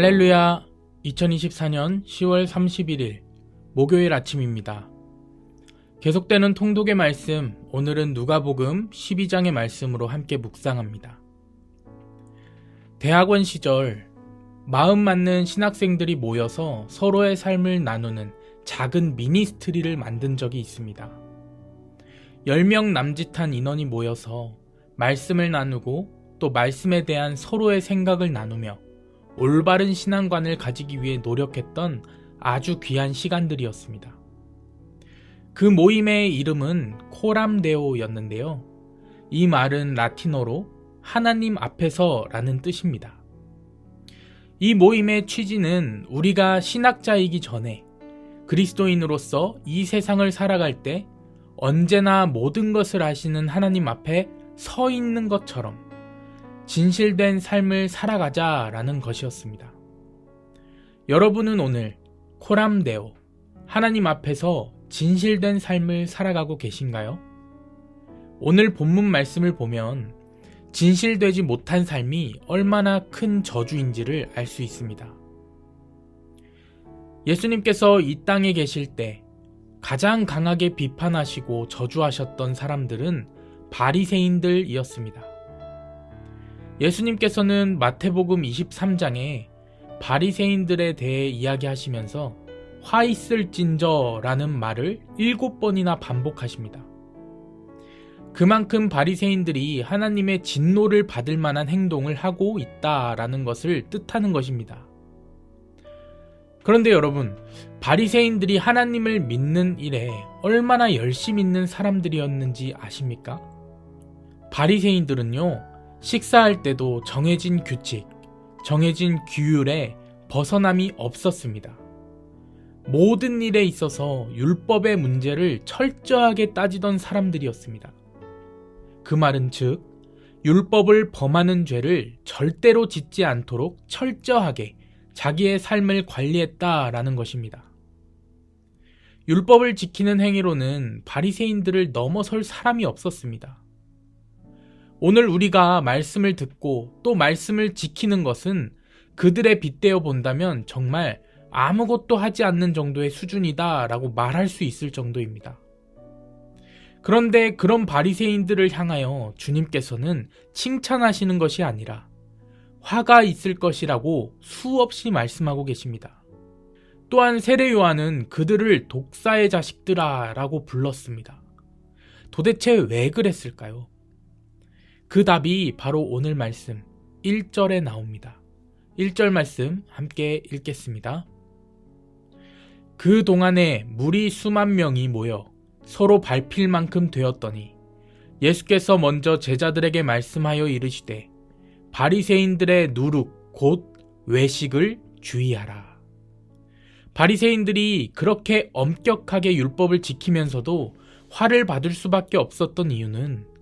할렐루야 2024년 10월 31일 목요일 아침입니다. 계속되는 통독의 말씀 오늘은 누가복음 12장의 말씀으로 함께 묵상합니다. 대학원 시절 마음 맞는 신학생들이 모여서 서로의 삶을 나누는 작은 미니스트리를 만든 적이 있습니다. 10명 남짓한 인원이 모여서 말씀을 나누고 또 말씀에 대한 서로의 생각을 나누며 올바른 신앙관을 가지기 위해 노력했던 아주 귀한 시간들이었습니다. 그 모임의 이름은 코람데오였는데요. 이 말은 라틴어로 하나님 앞에서 라는 뜻입니다. 이 모임의 취지는 우리가 신학자이기 전에 그리스도인으로서 이 세상을 살아갈 때 언제나 모든 것을 아시는 하나님 앞에 서 있는 것처럼 진실된 삶을 살아가자라는 것이었습니다. 여러분은 오늘 코람데오, 하나님 앞에서 진실된 삶을 살아가고 계신가요? 오늘 본문 말씀을 보면 진실되지 못한 삶이 얼마나 큰 저주인지를 알 수 있습니다. 예수님께서 이 땅에 계실 때 가장 강하게 비판하시고 저주하셨던 사람들은 바리새인들이었습니다. 예수님께서는 마태복음 23장에 바리새인들에 대해 이야기하시면서 화 있을진저라는 말을 일곱 번이나 반복하십니다. 그만큼 바리새인들이 하나님의 진노를 받을 만한 행동을 하고 있다라는 것을 뜻하는 것입니다. 그런데 여러분, 바리새인들이 하나님을 믿는 일에 얼마나 열심히 있는 사람들이었는지 아십니까? 바리새인들은요, 식사할 때도 정해진 규칙, 정해진 규율에 벗어남이 없었습니다. 모든 일에 있어서 율법의 문제를 철저하게 따지던 사람들이었습니다. 그 말은 즉, 율법을 범하는 죄를 절대로 짓지 않도록 철저하게 자기의 삶을 관리했다라는 것입니다. 율법을 지키는 행위로는 바리새인들을 넘어설 사람이 없었습니다. 오늘 우리가 말씀을 듣고 또 말씀을 지키는 것은 그들의 빗대어 본다면 정말 아무것도 하지 않는 정도의 수준이다 라고 말할 수 있을 정도입니다. 그런데 그런 바리새인들을 향하여 주님께서는 칭찬하시는 것이 아니라 화가 있을 것이라고 수없이 말씀하고 계십니다. 또한 세례 요한은 그들을 독사의 자식들아 라고 불렀습니다. 도대체 왜 그랬을까요? 그 답이 바로 오늘 말씀 1절에 나옵니다. 1절 말씀 함께 읽겠습니다. 그 동안에 물이 수만 명이 모여 서로 밟힐 만큼 되었더니 예수께서 먼저 제자들에게 말씀하여 이르시되 바리새인들의 누룩 곧 외식을 주의하라. 바리새인들이 그렇게 엄격하게 율법을 지키면서도 화를 받을 수밖에 없었던 이유는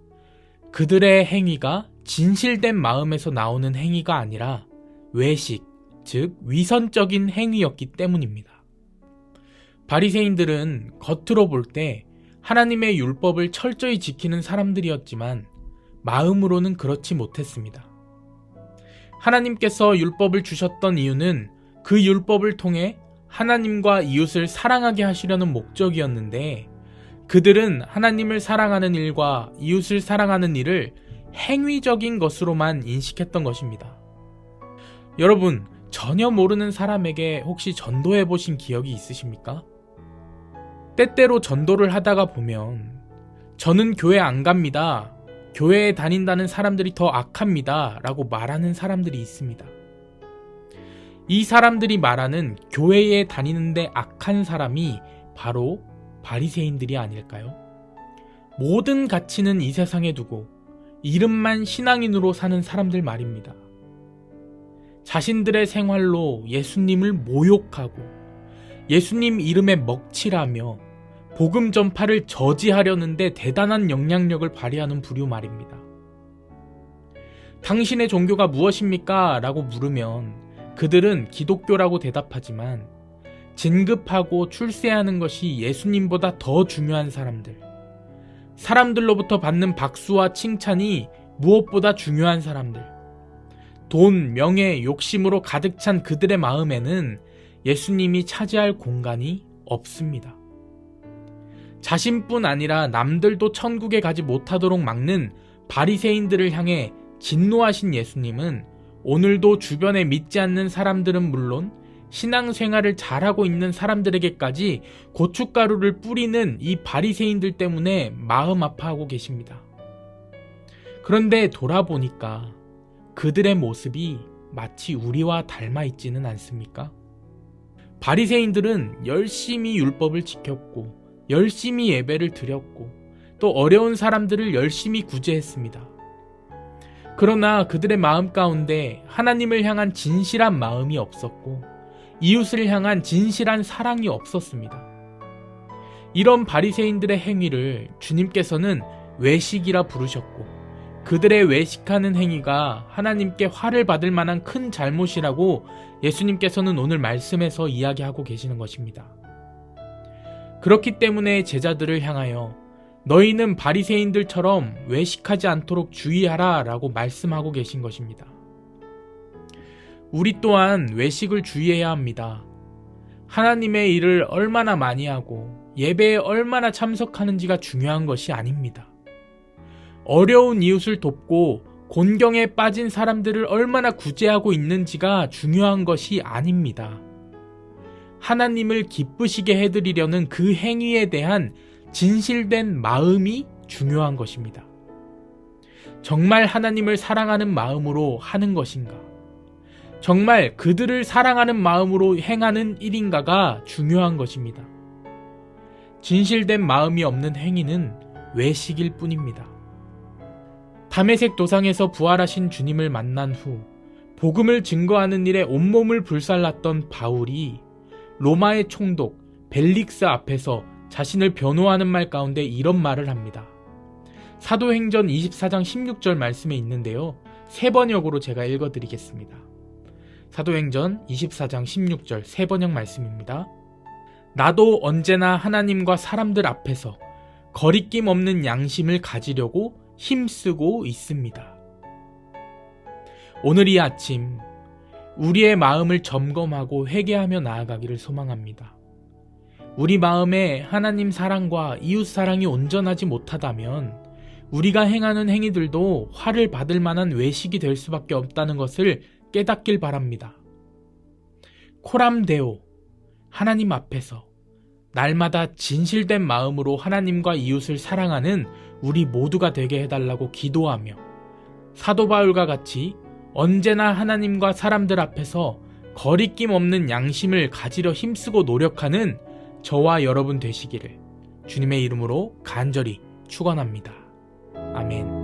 그들의 행위가 진실된 마음에서 나오는 행위가 아니라 외식, 즉 위선적인 행위였기 때문입니다. 바리새인들은 겉으로 볼 때 하나님의 율법을 철저히 지키는 사람들이었지만 마음으로는 그렇지 못했습니다. 하나님께서 율법을 주셨던 이유는 그 율법을 통해 하나님과 이웃을 사랑하게 하시려는 목적이었는데 그들은 하나님을 사랑하는 일과 이웃을 사랑하는 일을 행위적인 것으로만 인식했던 것입니다. 여러분, 전혀 모르는 사람에게 혹시 전도해 보신 기억이 있으십니까? 때때로 전도를 하다가 보면 저는 교회 안 갑니다. 교회에 다닌다는 사람들이 더 악합니다. 라고 말하는 사람들이 있습니다. 이 사람들이 말하는 교회에 다니는데 악한 사람이 바로 바리새인들이 아닐까요? 모든 가치는 이 세상에 두고 이름만 신앙인으로 사는 사람들 말입니다. 자신들의 생활로 예수님을 모욕하고 예수님 이름에 먹칠하며 복음 전파를 저지하려는데 대단한 영향력을 발휘하는 부류 말입니다. 당신의 종교가 무엇입니까? 라고 물으면 그들은 기독교라고 대답하지만 진급하고 출세하는 것이 예수님보다 더 중요한 사람들. 사람들로부터 받는 박수와 칭찬이 무엇보다 중요한 사람들. 돈, 명예, 욕심으로 가득 찬 그들의 마음에는 예수님이 차지할 공간이 없습니다. 자신뿐 아니라 남들도 천국에 가지 못하도록 막는 바리새인들을 향해 진노하신 예수님은 오늘도 주변에 믿지 않는 사람들은 물론 신앙생활을 잘하고 있는 사람들에게까지 고춧가루를 뿌리는 이 바리새인들 때문에 마음 아파하고 계십니다. 그런데 돌아보니까 그들의 모습이 마치 우리와 닮아 있지는 않습니까? 바리새인들은 열심히 율법을 지켰고 열심히 예배를 드렸고 또 어려운 사람들을 열심히 구제했습니다. 그러나 그들의 마음 가운데 하나님을 향한 진실한 마음이 없었고 이웃을 향한 진실한 사랑이 없었습니다. 이런 바리새인들의 행위를 주님께서는 외식이라 부르셨고 그들의 외식하는 행위가 하나님께 화를 받을 만한 큰 잘못이라고 예수님께서는 오늘 말씀에서 이야기하고 계시는 것입니다. 그렇기 때문에 제자들을 향하여 너희는 바리새인들처럼 외식하지 않도록 주의하라 라고 말씀하고 계신 것입니다. 우리 또한 외식을 주의해야 합니다. 하나님의 일을 얼마나 많이 하고 예배에 얼마나 참석하는지가 중요한 것이 아닙니다. 어려운 이웃을 돕고 곤경에 빠진 사람들을 얼마나 구제하고 있는지가 중요한 것이 아닙니다. 하나님을 기쁘시게 해드리려는 그 행위에 대한 진실된 마음이 중요한 것입니다. 정말 하나님을 사랑하는 마음으로 하는 것인가? 정말 그들을 사랑하는 마음으로 행하는 일인가가 중요한 것입니다. 진실된 마음이 없는 행위는 외식일 뿐입니다. 담에색 도상에서 부활하신 주님을 만난 후 복음을 증거하는 일에 온몸을 불살랐던 바울이 로마의 총독 벨릭스 앞에서 자신을 변호하는 말 가운데 이런 말을 합니다. 사도행전 24장 16절 말씀에 있는데요. 세 번역으로 제가 읽어드리겠습니다. 사도행전 24장 16절 세 번역 말씀입니다. 나도 언제나 하나님과 사람들 앞에서 거리낌 없는 양심을 가지려고 힘쓰고 있습니다. 오늘 이 아침 우리의 마음을 점검하고 회개하며 나아가기를 소망합니다. 우리 마음에 하나님 사랑과 이웃 사랑이 온전하지 못하다면 우리가 행하는 행위들도 화를 받을 만한 외식이 될 수밖에 없다는 것을 깨닫길 바랍니다. 코람데오, 하나님 앞에서 날마다 진실된 마음으로 하나님과 이웃을 사랑하는 우리 모두가 되게 해달라고 기도하며 사도 바울과 같이 언제나 하나님과 사람들 앞에서 거리낌 없는 양심을 가지려 힘쓰고 노력하는 저와 여러분 되시기를 주님의 이름으로 간절히 축원합니다. 아멘.